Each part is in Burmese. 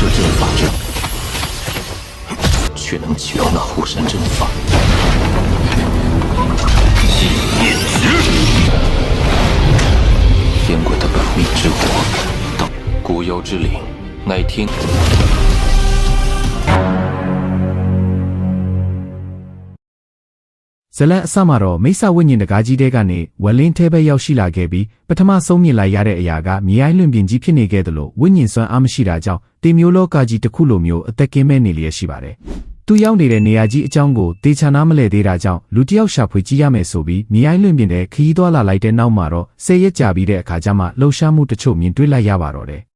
这阵法阵，却能起到那护山阵法。天鬼的本命之火，等古妖之灵，乃天。 ဇလန်အစမှာတော့မိစ္ဆဝိညာဉ်တကားကြီးတဲကနေဝလင်းထဲဘက်ရောက်ရှိလာခဲ့ပြီးပထမဆုံးမြင်လိုက်ရတဲ့အရာကမြေအိုင်းလွင်ပြင်ကြီးဖြစ်နေခဲ့တယ်လို့ဝိညာဉ်စွမ်းအားမရှိတာကြောင့်တေမျိုးလောကကြီးတစ်ခုလိုမျိုးအသက်ကင်းမဲ့နေလျက်ရှိပါတယ်။သူရောက်နေတဲ့နေရာကြီးအကြောင်းကိုတေချာနာမလဲသေးတာကြောင့်လူတစ်ယောက်ရှာဖွေကြည့်ရမယ်ဆိုပြီးမြေအိုင်းလွင်ပြင်တဲ့ခရီးသွားလာလိုက်တဲ့နောက်မှာတော့ဆယ်ရက်ကြာပြီးတဲ့အခါကျမှလှုပ်ရှားမှုတချို့မြင်တွေ့လိုက်ရပါတော့တယ်။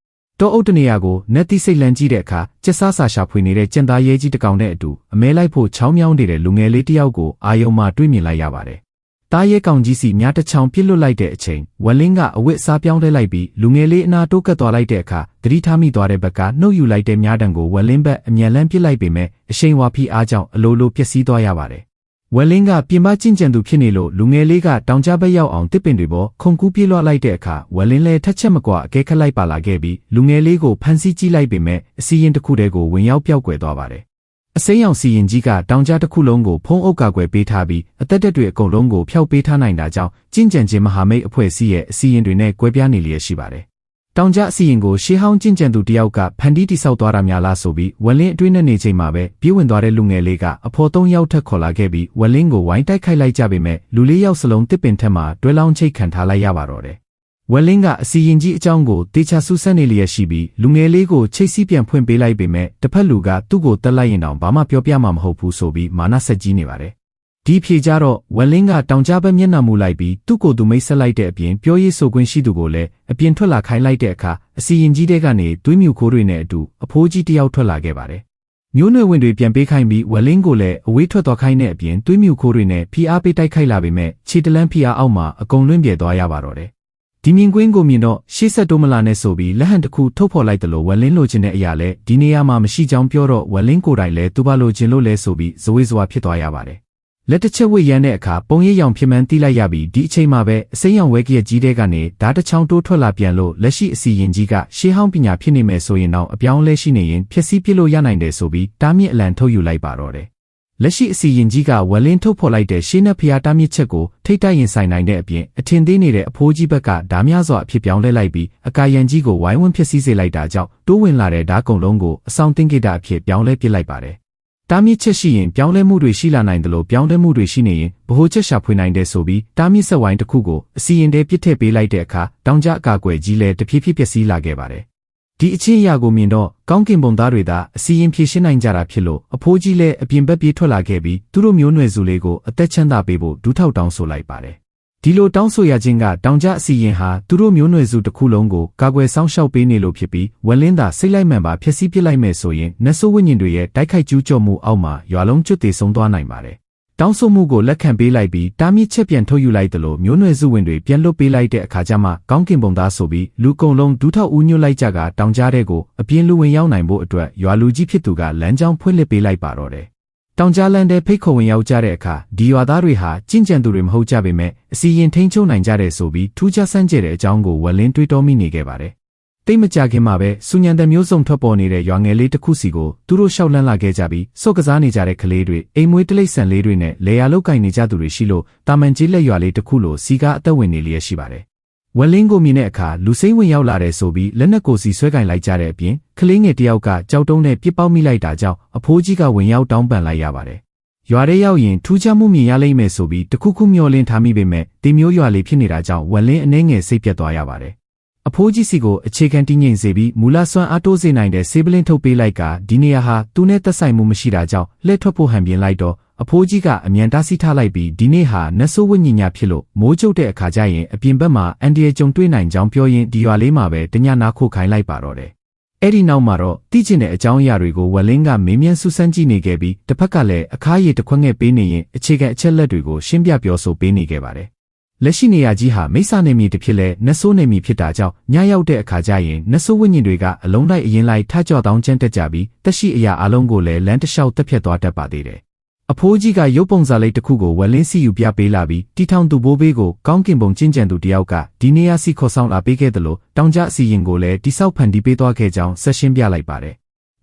တောအုပ်တနေရာကိုနက်တိစိတ်လန်းကြည့်တဲ့အခါကျက်စားစာရှာဖွေနေတဲ့ကျန်သားရဲကြီးတစ်ကောင်နဲ့အတူအမဲလိုက်ဖို့ချောင်းမြောင်းနေတဲ့လူငယ်လေးတစ်ယောက်ကိုအာယုံမှတွေ့မြင်လိုက်ရပါတယ်။တားရဲကောင်ကြီးစီမြားတစ်ချောင်းပြစ်လွတ်လိုက်တဲ့အချိန်ဝလင်းကအဝတ်အစားပြောင်းလဲလိုက်ပြီးလူငယ်လေးအနာတိုးကပ်သွားလိုက်တဲ့အခါသတိထားမိသွားတဲ့ဘက်ကနှုတ်ယူလိုက်တဲ့မြားတံကိုဝလင်းဘက်အမြန်လန်းပစ်လိုက်ပေမဲ့အရှိန်ဝါဖီအားကြောင့်အလိုလိုပျက်စီးသွားရပါတယ်။ ဝက်လင်းကပြင်ပကျင့်ကြံသူဖြစ်နေလို့လူငယ်လေးကတောင်ကြဘက်ရောက်အောင်တစ်ပင်တွေပေါ်ခုန်ကူးပြေးလွှတ်လိုက်တဲ့အခါဝက်လင်းလည်းထက်ချက်မကွာအကဲခတ်လိုက်ပါလာခဲ့ပြီးလူငယ်လေးကိုဖမ်းဆီးကြည့်လိုက်ပေမဲ့အစီရင်တစ်ခုတည်းကိုဝင်ရောက်ပြောက်ကွယ်သွားပါတယ်။အစိမ်းရောင်စီရင်ကြီးကတောင်ကြတစ်ခုလုံးကိုဖုံးအုပ်ကာကွယ်ပေးထားပြီးအသက်တက်တွေအကုန်လုံးကိုဖျောက်ပေးထားနိုင်တာကြောင့်ကျင့်ကြံခြင်းမဟာမိတ်အဖွဲ့အစည်းရဲ့အစီရင်တွေနဲ့ကွဲပြားနေလျက်ရှိပါတယ်။ တောင်ကြအစီရင်ကိုရှေးဟောင်းကျင့်ကြံသူတယောက်ကဖန်တီးတိဆောက်သွားတာများလားဆိုပြီးဝက်လင်းအတွင်းနဲ့နေချိန်မှာပဲပြေးဝင်သွားတဲ့လူငယ်လေးကအဖော်သုံးယောက်ထက်ခေါ်လာခဲ့ပြီးဝက်လင်းကိုဝိုင်းတိုက်ခိုက်လိုက်ကြပေမဲ့လူလေးယောက်စလုံးတစ်ပင်ထက်မှတွဲလောင်းချိတ်ခံထားလိုက်ရပါတော့တယ်။ဝက်လင်းကအစီရင်ကြီးအကြောင်းကိုတေချာဆူဆန်းနေလျက်ရှိပြီးလူငယ်လေးကိုချိတ်စီးပြန်ဖွင့်ပေးလိုက်ပေမဲ့တစ်ဖက်လူကသူ့ကိုတက်လိုက်ရင်တောင်ဘာမှပြောပြမှာမဟုတ်ဘူးဆိုပြီးမာနဆက်ကြီးနေပါတယ်။ ဒီဖြေကြတော့ဝက်လင်းကတောင်ကြားဘက်မျက်နှာမူလိုက်ပြီးသူ့ကိုယ်သူမိတ်ဆက်လိုက်တဲ့အပြင်ပြောရေးဆိုခွင့်ရှိသူကိုလည်းအပြင်ထွက်လာခိုင်းလိုက်တဲ့အခါအစီရင်ကြီးတဲ့ကနေသွေးမြူခိုးတွေနဲ့အတူအဖိုးကြီးတစ်ယောက်ထွက်လာခဲ့ပါတယ်။မျိုးနွယ်ဝင်တွေပြန်ပေးခိုင်းပြီးဝက်လင်းကိုလည်းအဝေးထွက်သွားခိုင်းတဲ့အပြင်သွေးမြူခိုးတွေနဲ့ဖိအားပေးတိုက်ခိုက်လာပေမဲ့ခြေတလန်းဖိအားအောက်မှာအကုန်လွင့်ပြေသွားရပါတော့တယ်။ဒီမြင်ကွင်းကိုမြင်တော့ရှေ့ဆက်တိုးမလာနဲ့ဆိုပြီးလက်ဟန်တစ်ခုထုတ်ဖော်လိုက်တယ်လို့ဝက်လင်းလိုချင်တဲ့အရာလဲဒီနေရာမှာမရှိကြောင်းပြောတော့ဝက်လင်းကိုယ်တိုင်လဲသူပါလိုချင်လို့လဲဆိုပြီးဇဝေဇဝါဖြစ်သွားရပါတယ်။ လက်တစ်ချက်ဝိတ်ရမ်းတဲ့အခါပုံရိပ်ရောင်ဖြစ်မှန်းတီးလိုက်ရပြီးဒီအချိန်မှာပဲအစိမ်းရောင်ဝဲကရက်ကြီးတဲ့ကနေဓာတ်တစ်ချောင်းတိုးထွက်လာပြန်လို့လက်ရှိအစီရင်ကြီးကရှေးဟောင်းပညာဖြစ်နေမယ်ဆိုရင်တော့အပြောင်းအလဲရှိနေရင်ဖြစ်စည်းပြစ်လို့ရနိုင်တယ်ဆိုပြီးတားမြစ်အလံထုတ်ယူလိုက်ပါတော့တယ်။လက်ရှိအစီရင်ကြီးကဝက်လင်းထုတ်ဖော်လိုက်တဲ့ရှေးနက်ဖျားတားမြစ်ချက်ကိုထိတ်တိုက်ရင်ဆိုင်နိုင်တဲ့အပြင်အထင်သေးနေတဲ့အဖိုးကြီးဘက်ကဓာများစွာအဖြစ်ပြောင်းလဲလိုက်ပြီးအကာယံကြီးကိုဝိုင်းဝန်းဖြစ်စည်းစေလိုက်တာကြောင့်တိုးဝင်လာတဲ့ဓာကုံလုံးကိုအဆောင်တင်ကိတာအဖြစ်ပြောင်းလဲပစ်လိုက်ပါတယ်။ တားမြစ်ချက်ရှိရင်ပြောင်းလဲမှုတွေရှိလာနိုင်တယ်လို့ပြောင်းလဲမှုတွေရှိနေရင်ဗဟိုချက်ရှာဖွေနိုင်တယ်ဆိုပြီးတားမြစ်ဆက်ဝိုင်းတစ်ခုကိုအစီရင်ထဲပြစ်ထည့်ပေးလိုက်တဲ့အခါတောင်ကြအကာအကွယ်ကြီးလည်းတဖြည်းဖြည်းပျက်စီးလာခဲ့ပါတယ်။ဒီအချင်းအရာကိုမြင်တော့ကောင်းကင်ဘုံသားတွေသာအစီရင်ဖြည့်ရှင်းနိုင်ကြတာဖြစ်လို့အဖိုးကြီးလည်းအပြင်ဘက်ပြေးထွက်လာခဲ့ပြီးသူတို့မျိုးနွယ်စုလေးကိုအသက်ချမ်းသာပေးဖို့ဒူးထောက်တောင်းဆိုလိုက်ပါတယ်။ ဒီလိုတောင်းဆိုရခြင်းကတောင်ကြအစီရင်ဟာသူတို့မျိုးနွယ်စုတစ်ခုလုံးကိုကာကွယ်စောင့်ရှောက်ပေးနေလို့ဖြစ်ပြီးဝက်လင်းသာစိတ်လိုက်မှန်ပါဖျက်ဆီးပစ်လိုက်မယ်ဆိုရင်နတ်ဆိုးဝိညာဉ်တွေရဲ့တိုက်ခိုက်ကျူးကျော်မှုအောက်မှာရွာလုံးကျွတ်တည်ဆုံးသွားနိုင်ပါတယ်။တောင်းဆိုမှုကိုလက်ခံပေးလိုက်ပြီးတားမြစ်ချက်ပြန်ထုတ်ယူလိုက်တယ်လို့မျိုးနွယ်စုဝင်တွေပြန်လွတ်ပေးလိုက်တဲ့အခါကျမှကောင်းကင်ဘုံသားဆိုပြီးလူကုံလုံးဒူးထောက်ဦးညွတ်လိုက်ကြကတောင်ကြားတဲ့ကိုအပြင်းလူဝင်ရောက်နိုင်ဖို့အတွက်ရွာလူကြီးဖြစ်သူကလမ်းကြောင်းဖွင့်လှစ်ပေးလိုက်ပါတော့တယ်။ တောင်ကြားလန်တဲ့ဖိတ်ခေါ်ဝင်ရောက်ကြတဲ့အခါဒီရွာသားတွေဟာကျင့်ကြံသူတွေမဟုတ်ကြပေမဲ့အစီရင်ထိန်ချုံနိုင်ကြတဲ့ဆိုပြီးထူးခြားဆန်းကျယ်တဲ့အကြောင်းကိုဝက်လင်းတွေးတောမိနေခဲ့ပါတယ်။တိတ်မကြခင်မှာပဲစူညံတဲ့မျိုးစုံထွက်ပေါ်နေတဲ့ရွာငယ်လေးတစ်ခုစီကိုသူတို့ရှောက်လန်းလာခဲ့ကြပြီးစော့ကစားနေကြတဲ့ကလေးတွေအိမ်မွေးတိလိษံလေးတွေနဲ့လေယာလုတ်ကင်နေကြသူတွေရှိလို့တာမန်ကြီးလက်ရွာလေးတစ်ခုလိုစီကားအသက်ဝင်နေလျက်ရှိပါတယ်။ ဝက်လင်းကိုမြင်တဲ့အခါလူစိမ့်ဝင်ရောက်လာတယ်ဆိုပြီးလက်နက်ကိုစီဆွဲကင်လိုက်ကြတဲ့အပြင်ကလေးငယ်တစ်ယောက်ကကြောက်တုံးနဲ့ပြစ်ပေါက်မိလိုက်တာကြောင့်အဖိုးကြီးကဝင်ရောက်တောင်းပန်လိုက်ရပါတယ်။ရွာထဲရောက်ရင်ထူးခြားမှုမြင်ရလိမ့်မယ်ဆိုပြီးတခုခုမျှော်လင့်ထားမိပေမဲ့ဒီမျိုးရွာလေးဖြစ်နေတာကြောင့်ဝက်လင်းအနှဲငယ်စိတ်ပြတ်သွားရပါတယ်။အဖိုးကြီးစီကိုအခြေခံတည်ငြိမ်စေပြီးမူလစွမ်းအားတိုးစေနိုင်တဲ့ဆေးပလင်းထုတ်ပေးလိုက်ကဒီနေရာဟာသူနဲ့သက်ဆိုင်မှုမရှိတာကြောင့်လှည့်ထွက်ဖို့ဟန်ပြင်းလိုက်တော့ အဖိုးကြီးကအမြန်တားဆီးထားလိုက်ပြီးဒီနေ့ဟာနတ်ဆိုးဝိညာဉ်ညာဖြစ်လို့မိုးကျုပ်တဲ့အခါကျရင်အပြင်ဘက်မှာအန်ဒီရဲ့ကြုံတွေ့နိုင်ကြောင်းပြောရင်းဒီရွာလေးမှာပဲတညနာခုတ်ခိုင်းလိုက်ပါတော့တယ်။အဲ့ဒီနောက်မှာတော့တိကျင်တဲ့အကြောင်းအရာတွေကိုဝက်လင်းကမေးမြန်းစူးစမ်းကြည့်နေခဲ့ပြီးတစ်ဖက်ကလည်းအခါရည်တစ်ခွက်ငယ်ပေးနေရင်အခြေခံအချက်လက်တွေကိုရှင်းပြပြောဆိုပေးနေခဲ့ပါတယ်။လက်ရှိနေရာကြီးဟာမိစ္ဆာနေမည်တစ်ဖြစ်လဲနတ်ဆိုးနေမည်ဖြစ်တာကြောင့်ညရောက်တဲ့အခါကျရင်နတ်ဆိုးဝိညာဉ်တွေကအလုံးလိုက်အရင်လိုက်ထကြော့တောင်းကျန်းတက်ကြပြီးတက်ရှိအရာအလုံးကိုလည်းလမ်းတစ်လျှောက်တက်ဖြတ်သွားတတ်ပါသေးတယ်။ အဖိုးကြီးကရုပ်ပုံစာလေးတစ်ခုကိုဝက်လင်းစီယူပြပေးလာပြီးတီထောင်သူဘိုးဘေးကိုကောင်းကင်ဘုံကျင့်ကြံသူတယောက်ကဒီနေရာစီခေါ်ဆောင်လာပေးခဲ့တယ်လို့တောင်ကြအစီရင်ကိုလည်းတိဆောက်ဖန်တီးပေးသွားခဲ့ကြောင်းဆက်ရှင်းပြလိုက်ပါတယ်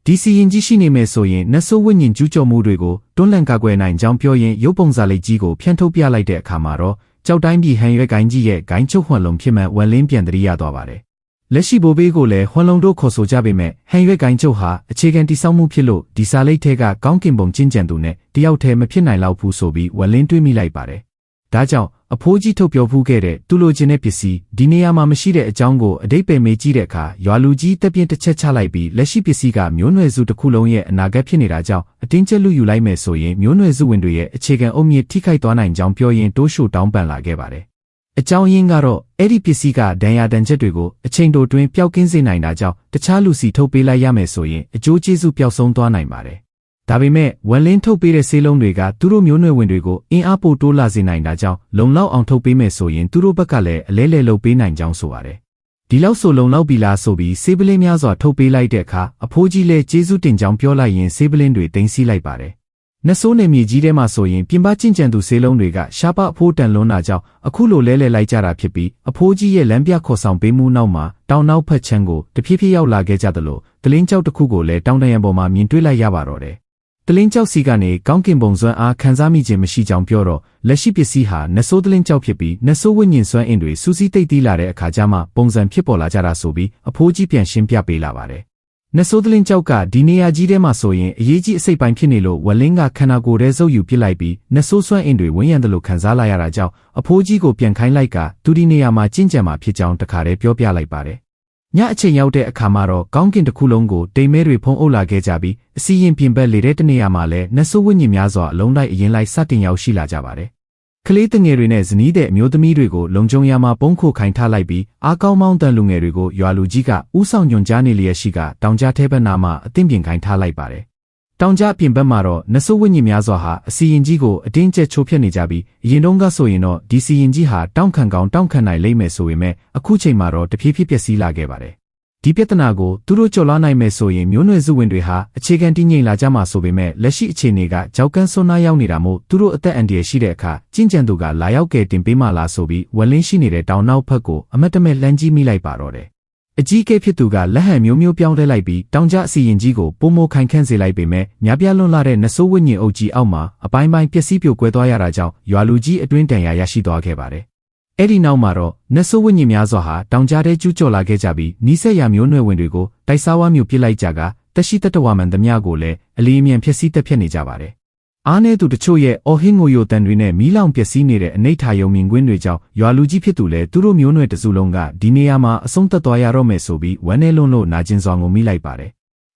ဒီစီရင်ကြီးရှိနေမယ်ဆိုရင်နတ်ဆိုးဝိညာဉ်ကျူးကျော်မှုတွေကိုတွန်းလှန်ကာကွယ်နိုင်ကြောင်းပြောရင်ရုပ်ပုံစာလိပ်ကြီးကိုဖြန့်ထုတ်ပြလိုက်တဲ့အခါမှာတော့ကြောက်တိုင်းပြည်ဟန်ရွက်ကိုင်းကြီးရဲ့ဂိုင်းချုပ်ဟွန်လုံဖြစ်မှန်ဝန်လင်းပြန်တရိရသွားပါတယ်။ လက်ရှိဘိုးဘေးကိုလည်းဟွန်လုံတို့ခေါ်ဆိုကြပေမဲ့ဟန်ရွက်ကိုင်းချုပ်ဟာအခြေခံတိစောက်မှုဖြစ်လို့ဒီစာလိပ်ထဲကကောင်းကင်ဘုံကျင့်ကြံသူနဲ့တယောက်တည်းမဖြစ်နိုင်လောက်ဘူးဆိုပြီးဝန်လင်းတွေးမိလိုက်ပါတယ်။ဒါကြောင့်အဖိုးကြီးထုတ်ပြောဖူးခဲ့တဲ့သူလိုချင်တဲ့ပစ္စည်းဒီနေရာမှာမရှိတဲ့အကြောင်းကိုအတိတ်ပဲမေးကြည့်တဲ့အခါရွာလူကြီးတက်ပြင်းတစ်ချက်ချလိုက်ပြီးလက်ရှိပစ္စည်းကမျိုးနွယ်စုတစ်ခုလုံးရဲ့အနာဂတ်ဖြစ်နေတာကြောင့်အတင်းကျပ်လူယူလိုက်မယ်ဆိုရင်မျိုးနွယ်စုဝင်တွေရဲ့အခြေခံအုတ်မြစ်ထိခိုက်သွားနိုင်ကြောင်းပြောရင်တိုးရှို့တောင်းပန်လာခဲ့ပါတယ်။ အကြောင်းရင်းကတော့အဲ့ဒီပစ္စည်းကဒဏ်ရာဒဏ်ချက်တွေကိုအချိန်တိုတွင်းပျောက်ကင်းစေနိုင်တာကြောင့်တခြားလူစီထုတ်ပေးလိုက်ရမယ်ဆိုရင်အကျိုးကျေးဇူးပျောက်ဆုံးသွားနိုင်ပါတယ်။ဒါပေမဲ့ဝန်လင်းထုတ်ပေးတဲ့ဆေးလုံးတွေကသူတို့မျိုးနွယ်ဝင်တွေကိုအင်အားပိုတိုးလာစေနိုင်တာကြောင့်လုံလောက်အောင်ထုတ်ပေးမယ်ဆိုရင်သူတို့ဘက်ကလည်းအလဲလဲလုပ်ပေးနိုင်ကြောင်းဆိုပါတယ်။ဒီလောက်ဆိုလုံလောက်ပြီလားဆိုပြီးဆေးပလင်းများစွာထုတ်ပေးလိုက်တဲ့အခါအဖိုးကြီးလည်းကျေးဇူးတင်ကြောင်းပြောလိုက်ရင်ဆေးပလင်းတွေတင်စီလိုက်ပါတယ်။ နှဆိုးနေမြေကြီးထဲမှာဆိုရင်ပြင်ပကျင့်ကြံသူဆေးလုံးတွေကရှားပအဖိုးတန်လွန်းတာကြောင့်အခုလိုလဲလဲလိုက်ကြတာဖြစ်ပြီးအဖိုးကြီးရဲ့လမ်းပြခေါ်ဆောင်ပေးမှုနောက်မှာတောင်နောက်ဖက်ချမ်းကိုတဖြည်းဖြည်းရောက်လာခဲ့ကြသလိုတလင်းကြောက်တစ်ခုကိုလည်းတောင်တရံပေါ်မှာမြင်တွေ့လိုက်ရပါတော့တယ်တလင်းကြောက်စီကနေကောင်းကင်ဘုံစွမ်းအားခံစားမိခြင်းမရှိကြောင်းပြောတော့လက်ရှိပစ္စည်းဟာနဆိုးတလင်းကြောက်ဖြစ်ပြီးနဆိုးဝိညာဉ်စွမ်းအင်တွေစူးစီးတိတ်တီးလာတဲ့အခါကျမှပုံစံဖြစ်ပေါ်လာကြတာဆိုပြီးအဖိုးကြီးပြန်ရှင်းပြပေးလာပါတယ်။ နဆိုးတလင်းကြောက်ကဒီနေရာကြီးထဲမှာဆိုရင်အရေးကြီးအစိတ်ပိုင်းဖြစ်နေလို့ဝလင်းကခန္ဓာကိုယ်ထဲစုပ်ယူပစ်လိုက်ပြီးနဆိုးစွမ်းအင်တွေဝန်းရံတယ်လို့ခံစားလာရတာကြောင့်အဖိုးကြီးကိုပြန်ခိုင်းလိုက်ကသူဒီနေရာမှာကျင့်ကြံမှာဖြစ်ကြောင်းတခါတည်းပြောပြလိုက်ပါတယ်။ညအချိန်ရောက်တဲ့အခါမှာတော့ကောင်းကင်တစ်ခုလုံးကိုတိမ်မဲတွေဖုံးအုပ်လာခဲ့ကြပြီးအစီရင်ပြင်ပလေတဲ့တနေရာမှာလည်းနှဆိုးဝိညာဉ်များစွာအလုံးလိုက်အရင်လိုက်စတင်ရောက်ရှိလာကြပါတယ်။ ကလေးတငယ်တွေနဲ့ဇနီးတဲ့အမျိုးသမီးတွေကိုလုံခြုံရမှာပုံခိုခိုင်ထားလိုက်ပြီးအားကောင်းမောင်းတန်လူငယ်တွေကိုရွာလူကြီးကဥဆောင်ညွန်ကြားနေလျက်ရှိကတောင်ကြားထဲဘက်နာမှာအသင့်ပြင်ခိုင်ထားလိုက်ပါတယ်တောင်ကြားပြင်ဘက်မှာတော့နဆိုးဝိညာဉ်များစွာဟာအစီရင်ကြီးကိုအတင်းကျပ်ချိုးဖျက်နေကြပြီးအရင်တုန်းကဆိုရင်တော့ဒီစီရင်ကြီးဟာတောင့်ခံကောင်းတောင့်ခံနိုင်လိမ့်မယ်ဆိုပေမဲ့အခုချိန်မှာတော့တဖြည်းဖြည်းပျက်စီးလာခဲ့ပါတယ် ဒီပြဿနာကိုသူတို့ကျော်လွှားနိုင်မယ်ဆိုရင်မျိုးနွယ်စုဝင်တွေဟာအခြေခံတည်ငြိမ်လာကြမှာဆိုပေမဲ့လက်ရှိအခြေအနေကကြောက်ကန်းဆွမ်းနာရောက်နေတာမို့သူတို့အသက်အန္တရာယ်ရှိတဲ့အခါကျင့်ကြံသူကလာရောက်ကယ်တင်ပေးမှလားဆိုပြီးဝလင်းရှိနေတဲ့တောင်နောက်ဘက်ကိုအမတ်တမဲ့လှမ်းကြည့်မိလိုက်ပါတော့တယ်အကြီးကဲဖြစ်သူကလက်ဟန်မျိုးမျိုးပြောင်းလဲလိုက်ပြီးတောင်ကျအစီရင်ကြီးကိုပုံမခိုင်ခန့်စေလိုက်ပေမဲ့များပြားလွန်လာတဲ့နဆိုးဝိညာဉ်အုပ်ကြီးအောက်မှာအပိုင်းပိုင်းပျက်စီးပြိုကွဲသွားရတာကြောင့်ရွာလူကြီးအတွင်းတန်ရာရရှိသွားခဲ့ပါတယ် အဲ့ဒီနောက်မှာတော့နတ်ဆိုးဝိညာဉ်များစွာဟာတောင်ကြားထဲကျူးကျော်လာခဲ့ကြပြီးနီးစက်ရမျိုးနွယ်ဝင်တွေကိုတိုက်စားဝါမျိုးပစ်လိုက်ကြကတရှိတတဝမှန်သမျှကိုလည်းအလီအမြန်ဖြစ်စည်းတက်ဖြတ်နေကြပါတယ်။အားနေသူတချို့ရဲ့အော်ဟင်းငိုယိုတန်တွေနဲ့မီးလောင်ပျက်စီးနေတဲ့အနိဋ္ဌာယုံမြင်ကွင်းတွေကြောင့်ရွာလူကြီးဖြစ်သူလည်းသူတို့မျိုးနွယ်တစုလုံးကဒီနေရာမှာအဆုံးသက်သွားရတော့မယ်ဆိုပြီးဝမ်းနဲ့လွန်းလို့နာကျင်စွာငုံမိလိုက်ပါတယ်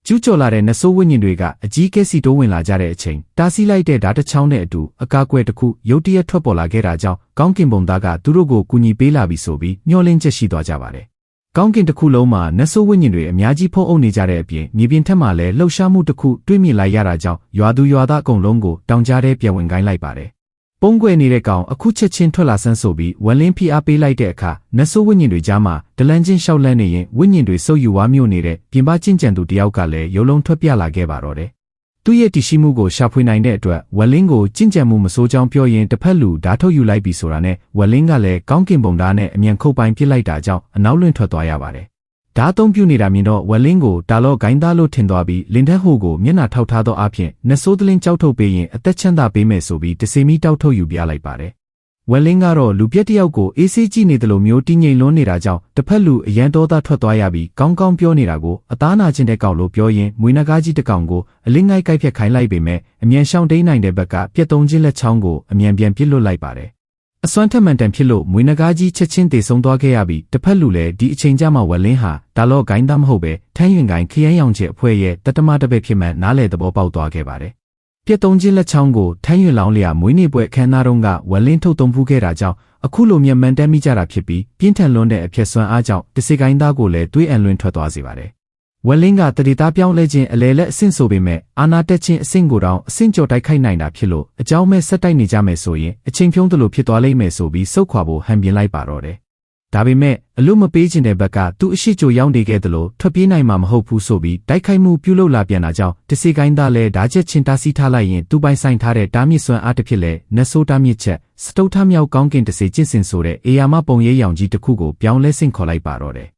ကျူးကျော်လာတဲ့နဆိုးဝိညာဉ်တွေကအကြီးကဲစီတိုးဝင်လာကြတဲ့အချိန်တားဆီးလိုက်တဲ့ဓာတ်တစ်ချောင်းနဲ့အတူအကားကွယ်တစ်ခုရုတ်တရက်ထွက်ပေါ်လာခဲ့တာကြောင့်ကောင်းကင်ဘုံသားကသူတို့ကိုကူညီပေးလာပြီဆိုပြီးမျှော်လင့်ချက်ရှိသွားကြပါတယ်။ကောင်းကင်တစ်ခုလုံးမှာနဆိုးဝိညာဉ်တွေအများကြီးဖုံးအုပ်နေကြတဲ့အပြင်မြေပြင်ထက်မှလည်းလှုပ်ရှားမှုတစ်ခုတွေးမြင်လိုက်ရတာကြောင့်ရွာသူရွာသားအကုန်လုံးကိုတောင်ကြားထဲပြန်ဝင်ခိုင်းလိုက်ပါတယ်။ ပုံကွယ်နေတဲ့ကောင်အခုချက်ချင်းထွက်လာဆန်းဆိုပြီးဝလင်းဖိအားပေးလိုက်တဲ့အခါနတ်ဆိုးဝိညာဉ်တွေကြားမှာဒလန်ချင်းရှောက်လန်းနေရင်ဝိညာဉ်တွေစုပ်ယူဝါမျိုးနေတဲ့ပြင်ပကျင့်ကြံသူတယောက်ကလည်းရုံလုံးထွက်ပြလာခဲ့ပါတော့တယ်။သူ့ရဲ့တရှိမှုကိုရှာဖွေနိုင်တဲ့အတွက်ဝလင်းကိုကျင့်ကြံမှုမစိုးကြောင်းပြောရင်တစ်ဖက်လူဓာထုတ်ယူလိုက်ပြီဆိုတာနဲ့ဝလင်းကလည်းကောင်းကင်ဘုံသားနဲ့အမြန်ခုတ်ပိုင်းပစ်လိုက်တာကြောင့်အနောက်လွင့်ထွက်သွားရပါတယ် ဓာသုံးပြုနေတာမြင်တော့ဝက်လင်းကိုတာလော့ဂိုင်းသားလို့ထင်သွားပြီးလင်ထက်ဟိုကိုမျက်နှာထောက်ထားသောအဖြစ်နဆိုးတလင်းကြောက်ထုတ်ပေးရင်အသက်ချမ်းသာပေးမယ်ဆိုပြီးတစေမီတောက်ထုတ်ယူပြလိုက်ပါတယ်။ဝက်လင်းကတော့လူပြက်တယောက်ကိုအေးဆေးကြည့်နေတယ်လို့မျိုးတင်းငိမ်လွန်းနေတာကြောင့်တစ်ဖက်လူအရန်တော်သားထွက်သွားရပြီးကောင်းကောင်းပြောနေတာကိုအသားနာခြင်းတဲ့ကောင်လို့ပြောရင်မွေးနဂါးကြီးတစ်ကောင်ကိုအလင်းငိုက်ကိုက်ဖြတ်ခိုင်းလိုက်ပေမဲ့အမြန်ရှောင်တိန်နိုင်တဲ့ဘက်ကပြက်သုံးချင်းလက်ချောင်းကိုအမြန်ပြန်ပစ်လွတ်လိုက်ပါတယ်။ အစွမ်းထက်မှန်တန်ဖြစ်လို့မွေးနဂါးကြီးချက်ချင်းတည်ဆုံသွားခဲ့ရပြီးတစ်ဖက်လူလည်းဒီအချိန်ကြမှာဝက်လင်းဟာဒါလော့ဂိုင်းသားမဟုတ်ပဲထန်းရင်ဂိုင်းခရမ်းရောင်ချေအဖွဲ့ရဲ့တတမတပည့်ဖြစ်မှနားလေသဘောပေါက်သွားခဲ့ပါတယ်။ပြက်သုံးချင်းလက်ချောင်းကိုထန်းရင်လောင်းလျာမွေးနေ့ပွဲအခမ်းအနားတုန်းကဝက်လင်းထုတ်သုံးဖူးခဲ့တာကြောင့်အခုလိုမျက်မှန်တက်မိကြတာဖြစ်ပြီးပြင်းထန်လွန်းတဲ့အဖြစ်စွမ်းအားကြောင့်တစိကိုင်းသားကိုလည်းတွေးအံလွင်ထွက်သွားစေပါတယ်။ ဝက်လင်းကတတိသားပြောင်းလဲခြင်းအလေလက်အဆင့်ဆိုပေမဲ့အာနာတက်ခြင်းအဆင့်ကိုတောင်အဆင့်ကျော်တိုက်ခိုက်နိုင်တာဖြစ်လို့အကြောင်းမဲ့ဆက်တိုက်နေကြမယ်ဆိုရင်အချိန်ဖြုံးသလိုဖြစ်သွားလိမ့်မယ်ဆိုပြီးစုတ်ခွာဖို့ဟန်ပြင်းလိုက်ပါတော့တယ်။ဒါပေမဲ့အလို့မပေးခြင်းတဲ့ဘက်ကသူ့အရှိချိုရောက်နေခဲ့သလိုထွက်ပြေးနိုင်မှာမဟုတ်ဘူးဆိုပြီးတိုက်ခိုက်မှုပြုလုပ်လာပြန်တာကြောင့်တစီကိုင်းသားလည်းဓာချက်ချင်းတားဆီးထားလိုက်ရင်သူ့ပိုင်ဆိုင်ထားတဲ့တားမြစ်စွမ်းအားတစ်ဖြစ်လဲနဆိုးတားမြစ်ချက်စတုတ်ထမြောက်ကောင်းကင်တစီကျင့်စင်ဆိုတဲ့အေယာမပုံရိပ်ရောင်ကြီးတစ်ခုကိုပြောင်းလဲဆင့်ခေါ်လိုက်ပါတော့တယ်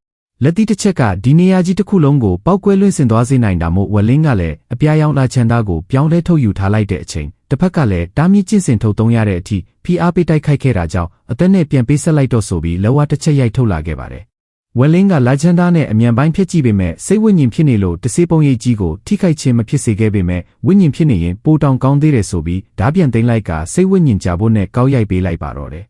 လက်သီးတစ်ချက်ကဒီနေရာကြီးတစ်ခုလုံးကိုပောက်ကွဲလွင့်စင်သွားစေနိုင်တာမို့ဝက်လင်းကလည်းအပြားရောင်လာချန်သားကိုပြောင်းလဲထုတ်ယူထားလိုက်တဲ့အချိန်တစ်ဖက်ကလည်းတားမြစ်ကျင့်စဉ်ထုတ်သုံးရတဲ့အထိဖိအားပေးတိုက်ခိုက်ခဲ့တာကြောင့်အသက်နဲ့ပြန်ပေးဆက်လိုက်တော့ဆိုပြီးလောဝတစ်ချက်ရိုက်ထုတ်လာခဲ့ပါတယ်ဝက်လင်းကလာချန်သားနဲ့အမြန်ပိုင်းဖြစ်ကြည့်ပေမဲ့စိတ်ဝိညာဉ်ဖြစ်နေလို့တစေးပုံရိပ်ကြီးကိုထိခိုက်ခြင်းမဖြစ်စေခဲ့ပေမဲ့ဝိညာဉ်ဖြစ်နေရင်ပိုတောင်ကောင်းသေးတယ်ဆိုပြီးဓာပြန်သိမ်းလိုက်ကစိတ်ဝိညာဉ်ကြဖို့နဲ့ကောက်ရိုက်ပေးလိုက်ပါတော့တယ်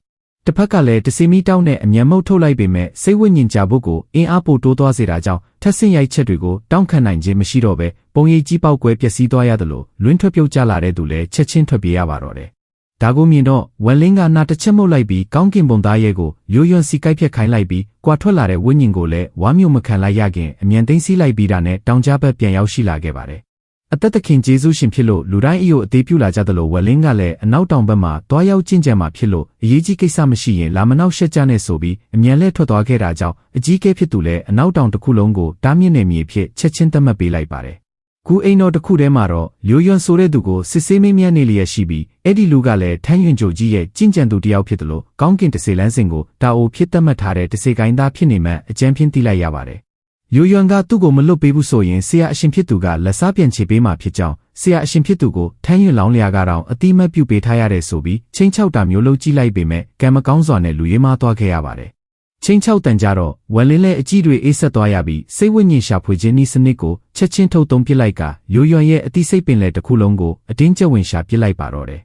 တစ်ဖက်ကလည်းတစီမီတောင်းနဲ့အမြန်မုတ်ထုတ်လိုက်ပေမဲ့စိတ်ဝိညာဉ်ကြဖို့ကိုအင်အားပိုတိုးသွားစေတာကြောင့်ထက်ဆင့်ရိုက်ချက်တွေကိုတောင်းခံနိုင်ခြင်းမရှိတော့ဘဲပုံရိပ်ကြီးပေါက်ကွဲပျက်စီးသွားရတယ်လို့လွင်းထွက်ပြုတ်ကျလာတဲ့သူလည်းချက်ချင်းထွက်ပြေးရပါတော့တယ်။ဒါကိုမြင်တော့ဝက်လင်းကနာတစ်ချက်မှုတ်လိုက်ပြီးကောင်းကင်ပုံသားရဲကိုရိုးရွံစီကိုက်ဖြတ်ခိုင်းလိုက်ပြီးကွာထွက်လာတဲ့ဝိညာဉ်ကိုလည်းဝါမျိုးမခံလိုက်ရခင်အမြန်သိမ်းဆည်းလိုက်ပြီးတာနဲ့တောင်ကြားဘက်ပြန်ရောက်ရှိလာခဲ့ပါတယ်။ အသက်သခင်ဂျေဇုရှင်ဖြစ်လို့လူတိုင်းအယိုအသေးပြုလာကြသလိုဝက်လင်းကလည်းအနောက်တောင်ဘက်မှာတွားရောက်ကျင့်ကြံမှာဖြစ်လို့အရေးကြီးကိစ္စမရှိရင်လာမနောက်ရှက်ကြနဲ့ဆိုပြီးအမြန်လဲထွက်သွားခဲ့တာကြောင့်အကြီးကဲဖြစ်သူလည်းအနောက်တောင်တစ်ခုလုံးကိုတားမြစ်နေမြေဖြစ်ချက်ချင်းသတ်မှတ်ပေးလိုက်ပါတယ်။ကူအိမ်တော်တစ်ခုထဲမှာတော့လျိုယွန်းဆိုတဲ့သူကိုစစ်ဆေးမင်းမြတ်နေလျက်ရှိပြီးအဲ့ဒီလူကလည်းထန်းယွန်ဂျိုကြီးရဲ့ကျင့်ကြံသူတစ်ယောက်ဖြစ်တယ်လို့ကောင်းကင်တစေလန်းစင်ကိုတာအိုဖြစ်သတ်မှတ်ထားတဲ့တစေကိုင်းသားဖြစ်နေမှအကြံဖြင့်သိလိုက်ရပါတယ်။ ယိုယွန်ကသူ့ကိုမလွတ်ပေးဘူးဆိုရင်ဆရာအရှင်ဖြစ်သူကလက်စားပြန်ချေပေးမှဖြစ်ကြောင်းဆရာအရှင်ဖြစ်သူကိုထမ်းရွလောင်းလျာကတော့အတိမတ်ပြုပေးထားရတဲ့ဆိုပြီးချင်းချောက်တာမျိုးလုံးကြည့်လိုက်ပေမဲ့ကံမကောင်းစွာနဲ့လူရဲမသွားခဲ့ရပါတယ်။ချင်းချောက်တန်ကြတော့ဝက်လင်းလဲအကြီးတွေအေးဆက်သွားရပြီးစိတ်ဝိညာဉ်ရှာဖွေခြင်းနည်းစနစ်ကိုချက်ချင်းထုတ်သုံးပစ်လိုက်ကယိုယွန်ရဲ့အတိစိတ်ပင်လေတစ်ခုလုံးကိုအတင်းကျပ်ဝင်ရှာပစ်လိုက်ပါတော့တယ်။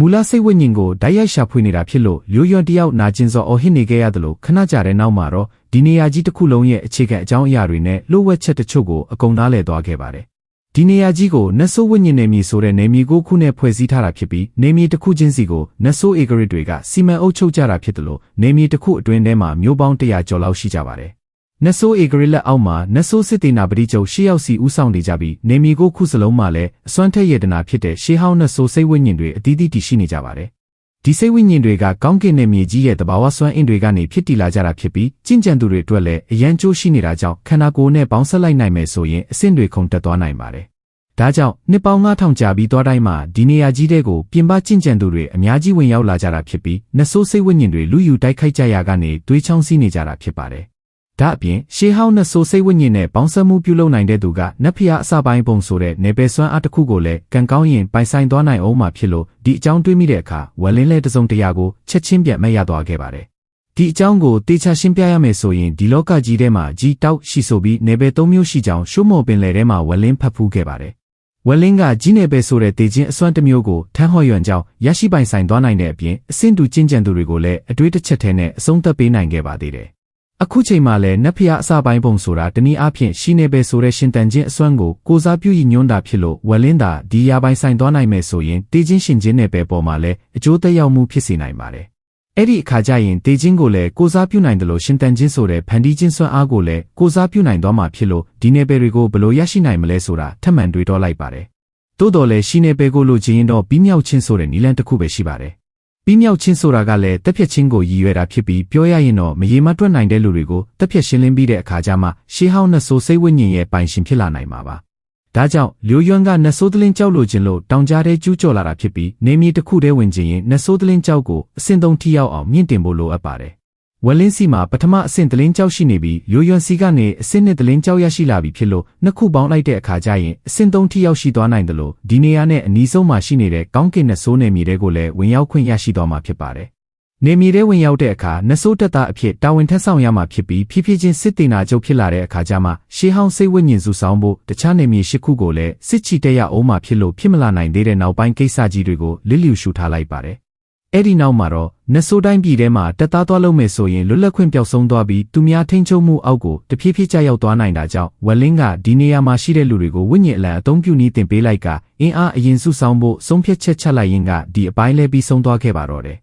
မူလစိတ်ဝိညာဉ်ကိုဓာတ်ရိုက်ရှာဖွေနေတာဖြစ်လို့ရိုးရွံတယောက်နာကျင်စောအော်ဟစ်နေခဲ့ရတယ်လို့ခဏကြာတဲ့နောက်မှာတော့ဒီနေရာကြီးတစ်ခုလုံးရဲ့အခြေခံအကြောင်းအရာတွေနဲ့လှုပ်ဝက်ချက်တချို့ကိုအကုန်သားလဲသွားခဲ့ပါတယ်။ဒီနေရာကြီးကိုနတ်ဆိုးဝိညာဉ်နယ်မြေဆိုတဲ့နယ်မြေကိုခုနဲ့ဖွဲ့စည်းထားတာဖြစ်ပြီးနယ်မြေတစ်ခုချင်းစီကိုနတ်ဆိုးဧကရစ်တွေကစီမံအုပ်ချုပ်ကြတာဖြစ်တယ်လို့နယ်မြေတစ်ခုအတွင်းထဲမှာမျိုးပေါင်း100ကျော်လောက်ရှိကြပါတယ်။ နတ်ဆိုးဧကရစ်လက်အောက်မှာနတ်ဆိုးစစ်တေနာပတိချုပ်ရှေ့ရောက်စီဦးဆောင်နေကြပြီးနယ်မြေကိုခုစလုံးမှာလည်းအစွမ်းထက်ရတနာဖြစ်တဲ့ရှေးဟောင်းနတ်ဆိုးစိတ်ဝိညာဉ်တွေအသီးသီးတည်ရှိနေကြပါတယ်။ဒီစိတ်ဝိညာဉ်တွေကကောင်းကင်နယ်မြေကြီးရဲ့တဘာဝစွမ်းအင်တွေကနေဖြစ်တည်လာကြတာဖြစ်ပြီးကျင့်ကြံသူတွေအတွက်လည်းအရန်ကျိုးရှိနေတာကြောင့်ခန္ဓာကိုယ်နဲ့ပေါင်းဆက်လိုက်နိုင်မယ်ဆိုရင်အဆင့်တွေခုန်တက်သွားနိုင်ပါတယ်။ဒါကြောင့်နှစ်ပေါင်း9000ကြာပြီးသွားတိုင်းမှာဒီနေရာကြီးတဲ့ကိုပြင်ပကျင့်ကြံသူတွေအများကြီးဝင်ရောက်လာကြတာဖြစ်ပြီးနဆိုးစိတ်ဝိညာဉ်တွေလူယူတိုက်ခိုက်ကြရာကနေတွေးချောင်းစီးနေကြတာဖြစ်ပါတယ်။ ဒါအပြင်ရှေးဟောင်းနဆိုးစိတ်ဝိညာဉ်နဲ့ပေါင်းစပ်မှုပြုလုပ်နိုင်တဲ့သူကနတ်ဖျားအစပိုင်းပုံဆိုတဲ့နေပယ်စွမ်းအားတစ်ခုကိုလည်းကံကောင်းရင်ပိုင်ဆိုင်သွားနိုင်အောင်မှာဖြစ်လို့ဒီအကြောင်းတွေးမိတဲ့အခါဝက်လင်းလဲတစုံတရာကိုချက်ချင်းပြန်မဲ့ရသွားခဲ့ပါတယ်။ဒီအကြောင်းကိုတေချာရှင်းပြရမယ်ဆိုရင်ဒီလောကကြီးထဲမှာကြီးတောက်ရှိဆိုပြီးနေပယ်၃မျိုးရှိကြောင်းရှိုးမော်ပင်လယ်ထဲမှာဝက်လင်းဖတ်ဖူးခဲ့ပါတယ်။ဝက်လင်းကကြီးနေပဲဆိုတဲ့တေချင်းအစွမ်းတစ်မျိုးကိုထမ်းဟော်ရွံကြောင်းရရှိပိုင်ဆိုင်သွားနိုင်တဲ့အပြင်အဆင့်တူကျင့်ကြံသူတွေကိုလည်းအတွေ့တစ်ချက်ထဲနဲ့အဆုံးသတ်ပေးနိုင်ခဲ့ပါသေးတယ်။ အခုချိန်မှလည်းနတ်ဖျားအစပိုင်းပုံဆိုတာတနည်းအားဖြင့်ရှိနေပဲဆိုတဲ့ရှင်တန်ချင်းအစွမ်းကိုကိုစားပြုရညွှန်းတာဖြစ်လို့ဝက်လင်းသာဒီရာပိုင်းဆိုင်သွားနိုင်မယ်ဆိုရင်တေချင်းရှင်ချင်းနဲ့ပဲပေါ်မှာလည်းအကျိုးသက်ရောက်မှုဖြစ်စေနိုင်ပါတယ်။အဲ့ဒီအခါကျရင်တေချင်းကိုလည်းကိုစားပြုနိုင်တယ်လို့ရှင်တန်ချင်းဆိုတဲ့ဖန်တီးချင်းစွမ်းအားကိုလည်းကိုစားပြုနိုင်သွားမှာဖြစ်လို့ဒီနယ်ပယ်တွေကိုဘယ်လိုရရှိနိုင်မလဲဆိုတာထပ်မံတွေးတောလိုက်ပါတယ်။သို့တော်လည်းရှိနေပဲကိုလိုချင်ရင်တော့ပြီးမြောက်ချင်းဆိုတဲ့နီလန်တစ်ခုပဲရှိပါတယ်။ ပြီးမြောက်ချင်းဆိုတာကလည်းတက်ဖြတ်ချင်းကိုရည်ရွယ်တာဖြစ်ပြီးပြောရရင်တော့မရေမတွက်နိုင်တဲ့လူတွေကိုတက်ဖြတ်ရှင်းလင်းပြီးတဲ့အခါကျမှရှေးဟောင်းနတ်ဆိုးစိတ်ဝိညာဉ်ရဲ့ပိုင်ရှင်ဖြစ်လာနိုင်မှာပါ။ဒါကြောင့်လျိုယွန်းကနတ်ဆိုးသလင်းကြောက်လို့ခြင်းလို့တောင်ကြားထဲကျူးကျော်လာတာဖြစ်ပြီးနေမြေတစ်ခုတည်းဝင်ခြင်းရင်နတ်ဆိုးသလင်းကြောက်ကိုအစင်သုံးထိရောက်အောင်မြင့်တင်ဖို့လိုအပ်ပါတယ်။ ဝက်လင်းစီမှာပထမအဆင့်တလင်းကြောက်ရှိနေပြီးရိုးရွံစီကနေအဆင့်နှစ်တလင်းကြောက်ရရှိလာပြီဖြစ်လို့နှစ်ခုပေါင်းလိုက်တဲ့အခါကျရင်အဆင့်သုံးထိရောက်ရှိသွားနိုင်တယ်လို့ဒီနေရာနဲ့အနီးဆုံးမှာရှိနေတဲ့ကောင်းကင်နဲ့ဆိုးနယ်မြေတွေကိုလည်းဝင်ရောက်ခွင့်ရရှိသွားမှာဖြစ်ပါတယ်။နေမြေထဲဝင်ရောက်တဲ့အခါနဆိုးတက်သားအဖြစ်တာဝန်ထမ်းဆောင်ရမှာဖြစ်ပြီးဖြည်းဖြည်းချင်းစစ်တေနာချုပ်ဖြစ်လာတဲ့အခါကျမှရှေးဟောင်းစိတ်ဝိညာဉ်စုဆောင်ဖို့တခြားနေမြေရှစ်ခုကိုလည်းစစ်ချီတက်ရအောင်မှာဖြစ်လို့ဖြစ်မလာနိုင်သေးတဲ့နောက်ပိုင်းကိစ္စကြီးတွေကိုလစ်လျူရှုထားလိုက်ပါတယ် အဲ့ဒီနောက်မှာတော့နဆိုးတိုင်းပြည်ထဲမှာတက်သားသွားလို့မယ်ဆိုရင်လွတ်လပ်ခွင့်ပျောက်ဆုံးသွားပြီးသူများထိန်းချုပ်မှုအောက်ကိုတဖြည်းဖြည်းကျရောက်သွားနိုင်တာကြောင့်ဝက်လင်းကဒီနေရာမှာရှိတဲ့လူတွေကိုဝိညာဉ်အလံအသုံးပြုနည်းတင်ပေးလိုက်ကအင်အားအရင်စုဆောင်ဖို့ဆုံးဖြတ်ချက်ချလိုက်ရင်းကဒီအပိုင်းလဲပြီးဆုံးသွားခဲ့ပါတော့တယ်